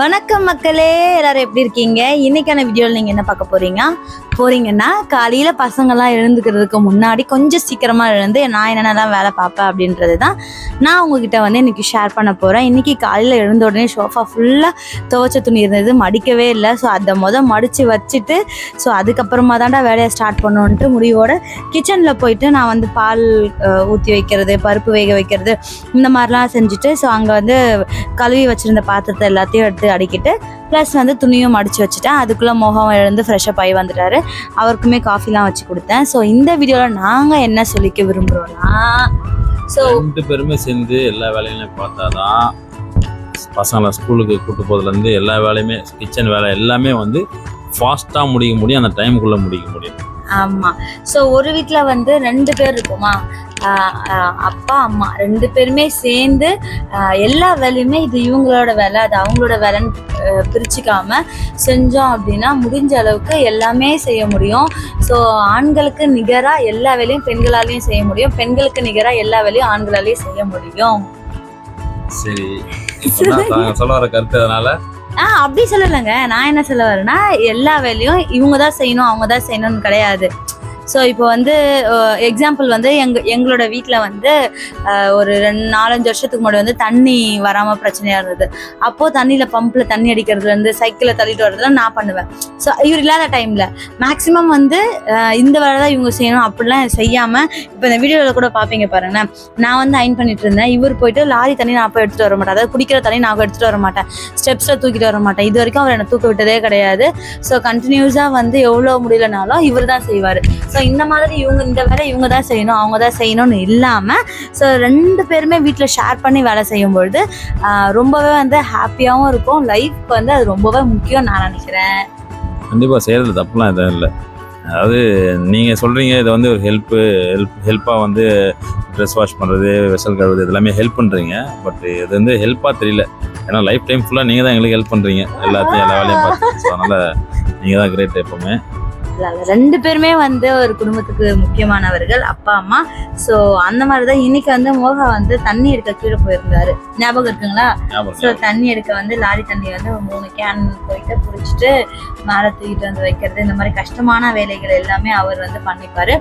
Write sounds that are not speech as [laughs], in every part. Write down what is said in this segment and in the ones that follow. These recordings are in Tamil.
வணக்கம் மக்களே எல்லாரும் எப்படி இருக்கீங்க? இன்னைக்கான வீடியோவில் நீங்கள் என்ன பார்க்க போறீங்க? போறீங்கன்னா காலையில பசங்கள்லாம் எழுந்துக்கிறதுக்கு முன்னாடி கொஞ்சம் சீக்கிரமா எழுந்து நான் என்னென்னலாம் வேலை பார்ப்பேன் அப்படின்றது தான் நான் உங்ககிட்ட வந்து இன்னைக்கு ஷேர் பண்ண போறேன். இன்னைக்கு காலையில எழுந்த உடனே ஷோஃபா ஃபுல்லாக துவைச்ச துணி இருந்தது மடிக்கவே இல்லை. ஸோ அதை மொதல் மடிச்சு வச்சுட்டு ஸோ அதுக்கப்புறமா தான்டா வேலையை ஸ்டார்ட் பண்ணணுன்ட்டு முடிவோட கிச்சனில் போயிட்டு நான் வந்து பால் ஊற்றி வைக்கிறது பருப்பு வேக வைக்கிறது இந்த மாதிரிலாம் செஞ்சுட்டு ஸோ அங்கே வந்து கழுவி வச்சிருந்த பாத்திரத்தை எல்லாத்தையும் எடுத்து அடிக்கிட்டு ப்ளஸ் வந்து துணியும் மடிச்சு வச்சுட்டேன். அதுக்குள்ளே முகம் எழுந்து ஃப்ரெஷ்ஷப் ஆகி வந்துட்டாரு. அவருக்குமே காஃபிலாம் வச்சு கொடுத்தேன். ஸோ இந்த வீடியோவில் நாங்கள் என்ன சொல்லிக்க விரும்புகிறோன்னா ஸோ ரெண்டு பேருமே சேர்ந்து எல்லா வேலைகளையும் பார்த்தாதான் பசங்களை ஸ்கூலுக்கு கூட்டு போகிறதுலேருந்து எல்லா வேலையுமே கிச்சன் வேலை எல்லாமே வந்து ஃபாஸ்ட்டாக முடிக்க முடியும் அந்த டைமுக்குள்ளே முடிக்க முடியும். ஆமாம் ஸோ ஒரு வீட்டில் வந்து ரெண்டு பேர் இருக்குமா? அப்பா அம்மா ரெண்டு பேருமே சேர்ந்து எல்லா வேலையுமே இது இவங்களோட வேலை அது அவங்களோட வேலைன்னு பிரிச்சுக்காம செஞ்சோம் அப்படின்னா முடிஞ்ச அளவுக்கு எல்லாமே செய்ய முடியும். ஸோ ஆண்களுக்கு நிகராக எல்லா வேலையும் பெண்களாலையும் செய்ய முடியும். பெண்களுக்கு நிகராக எல்லா வேலையும் ஆண்களாலையும் செய்ய முடியும். சரி. இப்போ [laughs] நான் தாங்க சொல்ல வர கருத்து அதனால ஆ அப்படி சொல்லலைங்க. நான் என்ன சொல்ல வரேன்னா எல்லா வேலையும் இவங்க தான் செய்யணும் அவங்க தான் செய்யணும்னு கிடையாது. ஸோ இப்போ வந்து எக்ஸாம்பிள் வந்து எங்க எங்களோட வீட்டில் வந்து ஒரு ரெண்டு நாலஞ்சு வருஷத்துக்கு முன்னாடி வந்து தண்ணி வராமல் பிரச்சனையாக இருந்தது. அப்போது தண்ணியில் பம்பில் தண்ணி அடிக்கிறதுலேருந்து சைக்கிளில் தள்ளிட்டு வரதுலாம் நான் பண்ணுவேன். ஸோ இவர் இல்லாத டைமில் மேக்ஸிமம் வந்து இந்த வேலை தான் இவங்க செய்யணும். அப்படிலாம் செய்யாமல் இப்போ இந்த வீடியோவில் கூட பார்ப்பீங்க பாருங்களேன். நான் வந்து அயன் பண்ணிட்டு இருந்தேன். இவர் போயிட்டு லாரி தண்ணி நான் போய் எடுத்துகிட்டு வர மாட்டேன். அதாவது குடிக்கிற தண்ணி நான் எடுத்துகிட்டு வர மாட்டேன். ஸ்டெப்ஸில் தூக்கிட்டு வர மாட்டேன். இது வரைக்கும் அவர் என்னை தூக்க விட்டதே கிடையாது. ஸோ கண்டினியூஸாக வந்து எவ்வளோ முடியலனாலும் இவர் தான் செய்வார். ஸோ இந்த மாதிரி இவங்க இந்த வேலை இவங்க தான் செய்யணும் அவங்க தான் செய்யணும்னு இல்லாமல் ஸோ ரெண்டு பேருமே வீட்டில் ஷேர் பண்ணி வேலை செய்யும் பொழுது ரொம்பவே வந்து ஹாப்பியாகவும் இருக்கும். லைஃப் வந்து அது ரொம்பவே முக்கியம் நான் நினைக்கிறேன். கண்டிப்பாக செய்கிறது தப்புலாம் எதுவும் இல்லை. அதாவது நீங்கள் சொல்கிறீங்க இதை வந்து ஒரு ஹெல்ப்பு ஹெல்ப் ஹெல்ப்பாக வந்து ட்ரெஸ் வாஷ் பண்ணுறது வெசல் கழுவுறது இது எல்லாமே ஹெல்ப் பண்ணுறீங்க பட் இது வந்து ஹெல்ப்பாக தெரியல. ஏன்னா லைஃப் டைம் ஃபுல்லாக நீங்கள் தான் எங்களுக்கு ஹெல்ப் பண்ணுறீங்க எல்லாத்தையும் எல்லா வேலையும் பார்த்து. ஸோ அதனால் நீங்கள் தான் கிரேட் எப்போவுமே. இல்ல, ரெண்டு பேருமே வந்து ஒரு குடும்பத்துக்கு முக்கியமானவர்கள் அப்பா அம்மா. ஸோ அந்த மாதிரி தான் இன்னைக்கு வந்து மோகா வந்து தண்ணி எடுக்க கீழே போயிருந்தாரு. ஞாபகம் இருக்குங்களா? ஸோ தண்ணி எடுக்க வந்து லாரி தண்ணி வந்து மூணு கேன் போயிட்டு பிடிச்சிட்டு மேலே தூக்கிட்டு வந்து வைக்கிறது இந்த மாதிரி கஷ்டமான வேலைகள் எல்லாமே அவர் வந்து பண்ணிப்பாரு.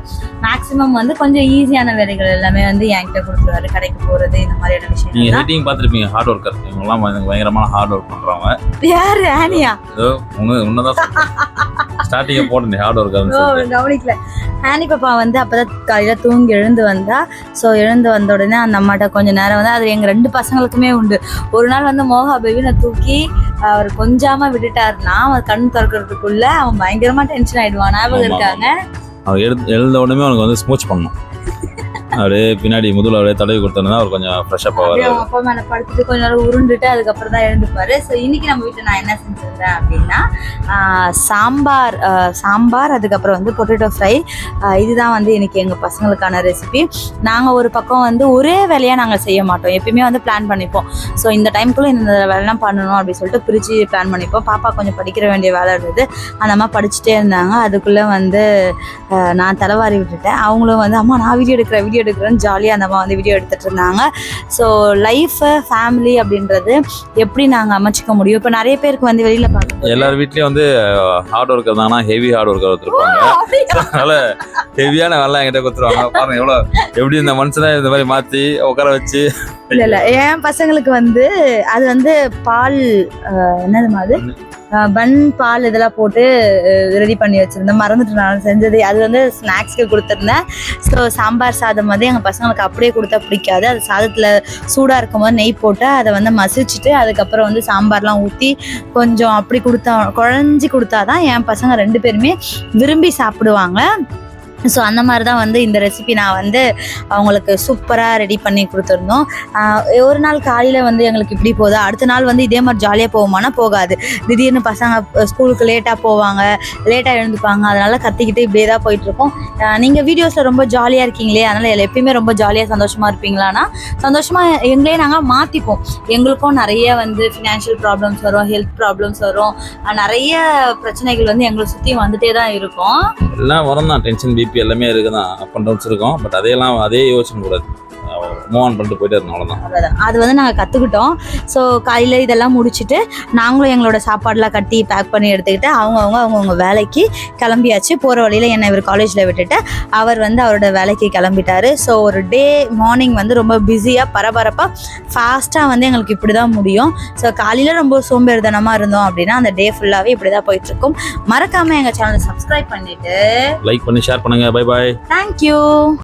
மேக்ஸிமம் வந்து கொஞ்சம் ஈஸியான வேலைகள் எல்லாமே வந்து என்கிட்ட கொடுத்துருவாரு. கடைக்கு போறது இந்த மாதிரியான விஷயம் ரேட்டிங் பார்த்துருப்பீங்க ஹார்ட் ஒர்க்கர் இவங்கெல்லாம் பயங்கரமான ஹார்ட் ஒர்க் பண்ணுறவங்க யாரு ஆனியா? உன்னதான் ஸ்டார்டிங்கை போட்டேன் ஹார்ட் சொல்லிட்டு. கவனிக்கல. ஆனி பாப்பா வந்து அப்பதான் காலையில தூங்கி எழுந்து வந்தா. ஸோ எழுந்து வந்த உடனே அந்த அம்மாட்ட கொஞ்ச நேரம் வந்து அது எங்க ரெண்டு பசங்களுக்குமே உண்டு. ஒரு நாள் வந்து மோகா பேபினை தூக்கி அவர் கொஞ்சாம விட்டுட்டாருன்னா அவன் கண் திறக்கிறதுக்குள்ள அவன் பயங்கரமா டென்ஷன் ஆயிடுவான். ஞாபகம் இருக்காங்க? எழு எழுந்த உடனே அவனுக்கு வந்து ஸ்மூச் பண்ணணும். அப்படியே பின்னாடி முதல்ல அப்படியே தடவி கொடுத்தோன்னா அவர் கொஞ்சம் ஃப்ரெஷ்ஷப் ஆவார் அவங்க அப்பா மேலே படுத்துட்டு கொஞ்ச நேரம் உருண்டுட்டு அதுக்கப்புறம் தான் எழுந்துப்பார். ஸோ இன்னைக்கு நம்ம வீட்டில் நான் என்ன செஞ்சுருந்தேன் அப்படின்னா சாம்பார் சாம்பார் அதுக்கப்புறம் வந்து பொட்டேட்டோ ஃப்ரை இதுதான் வந்து இன்னைக்கு எங்கள் பசங்களுக்கான ரெசிபி நாங்கள் ஒரு பக்கம் வந்து ஒரே வேலையாக நாங்கள் செய்ய மாட்டோம். எப்பயுமே வந்து பிளான் பண்ணிப்போம். ஸோ இந்த டைம்குள்ளே இந்த வேலைலாம் பண்ணணும் அப்படின்னு சொல்லிட்டு பிரித்து பிளான் பண்ணிப்போம். பாப்பா கொஞ்சம் படிக்கிற வேண்டிய வேலை இருந்தது. அந்த அம்மா படிச்சுட்டே இருந்தாங்க. அதுக்குள்ளே வந்து நான் தலைவாரி விட்டுட்டேன். அவங்களும் வந்து அம்மா நான் வீடியோ எடுக்கிறேன் வீடியோ எடுக்கிறேன்னு ஜாலியாக அந்த அம்மா வந்து வீடியோ எடுத்துட்டு இருந்தாங்க. ஸோ லைஃபு ஃபேமிலி அப்படின்றது எப்படி நாங்கள் அமைச்சிக்க முடியும்? இப்போ நிறைய பேருக்கு வந்து வெளியில் பார்க்கும்போது எல்லார் வீட்லயும் வந்து ஹார்ட் ஒர்க்கர் தானா? ஹெவி ஹார்ட் ஒர்க்கர் வச்சிருப்பாங்க அதனால ஹெவியான வேலை என்கிட்ட கொடுத்துருவாங்க. பாருங்க எவ்வளோ எப்படி இந்த மனுஷனை இந்த மாதிரி மாற்றி உட்கார வச்சு இல்ல இல்ல. என் பசங்களுக்கு வந்து அது வந்து பால் என்னது அஹ், பன் பால் இதெல்லாம் போட்டு ரெடி பண்ணி வச்சிருந்தேன். மறந்துட்டு நான் செஞ்சது. அது வந்து ஸ்நாக்ஸ்க்கு கொடுத்துருந்தேன். ஸோ சாம்பார் சாதம் வந்து எங்கள் பசங்களுக்கு அப்படியே கொடுத்தா பிடிக்காது. அது சாதத்தில் சூடாக இருக்கும்போது நெய் போட்டு அதை வந்து மசிச்சுட்டு அதுக்கப்புறம் வந்து சாம்பார்லாம் ஊற்றி கொஞ்சம் அப்படி கொடுத்தா குழஞ்சி கொடுத்தா தான் என் பசங்க ரெண்டு பேருமே விரும்பி சாப்பிடுவாங்க. ஸோ அந்த மாதிரி தான் வந்து இந்த ரெசிபி நான் வந்து அவங்களுக்கு சூப்பராக ரெடி பண்ணி கொடுத்துருந்தோம். ஒரு நாள் காலையில் வந்து எங்களுக்கு இப்படி போதா? அடுத்த நாள் வந்து இதே மாதிரி ஜாலியாக போகுமானா போகாது. திடீர்னு பசங்க ஸ்கூலுக்கு லேட்டாக போவாங்க லேட்டாக எழுந்துப்பாங்க. அதனால் கத்திக்கிட்டு இப்படியே தான் போயிட்டுருக்கோம். நீங்கள் வீடியோஸில் ரொம்ப ஜாலியாக இருக்கீங்களே அதனால் எப்பயுமே ரொம்ப ஜாலியாக சந்தோஷமாக இருப்பீங்களான்னா சந்தோஷமாக எங்களே நாங்கள் மாற்றிப்போம் எங்களுக்கும் நிறைய வந்து ஃபினான்ஷியல் ப்ராப்ளம்ஸ் வரும் ஹெல்த் ப்ராப்ளம்ஸ் வரும். நிறைய பிரச்சனைகள் வந்து எங்களை சுற்றி வந்துட்டே தான் இருக்கும். எல்லாம் வரும் தான் டென்ஷன் பிபி எல்லாமே இருக்குது தான் அப் அண்ட் டவுன்ஸ் இருக்கும். பட் அதையெல்லாம் அதே யோசிக்கக்கூடாது. மூவ் ஆன் பண்ணிட்டு போயிட்டே அவ்வளோதான் அது வந்து நாங்கள் கற்றுக்கிட்டோம் ஸோ காலையில் இதெல்லாம் முடிச்சுட்டு நாங்களும் எங்களோட சாப்பாடெலாம் கட்டி பேக் பண்ணி எடுத்துக்கிட்டு அவங்கவுங்க அவங்கவுங்க வேலைக்கு கிளம்பியாச்சு. போகிற வழியில் என்னை இவர் காலேஜில் விட்டுட்டு அவர் வந்து அவரோட வேலைக்கு கிளம்பிட்டாரு. ஸோ ஒரு டே மார்னிங் வந்து ரொம்ப பிஸியாக பரபரப்பாக ஃபாஸ்ட்டாக வந்து எங்களுக்கு இப்படி தான் முடியும். ஸோ காலையில் ரொம்ப சோம்பேறித்தனமாக இருந்தோம் அப்படின்னா அந்த டே ஃபுல்லாகவே இப்படி தான் போயிட்டுருக்கும். மறக்காமல் எங்கள் சேனலை சப்ஸ்கிரைப் பண்ணிவிட்டு லைக் பண்ணி ஷேர் பண்ணுங்க. Bye bye thank you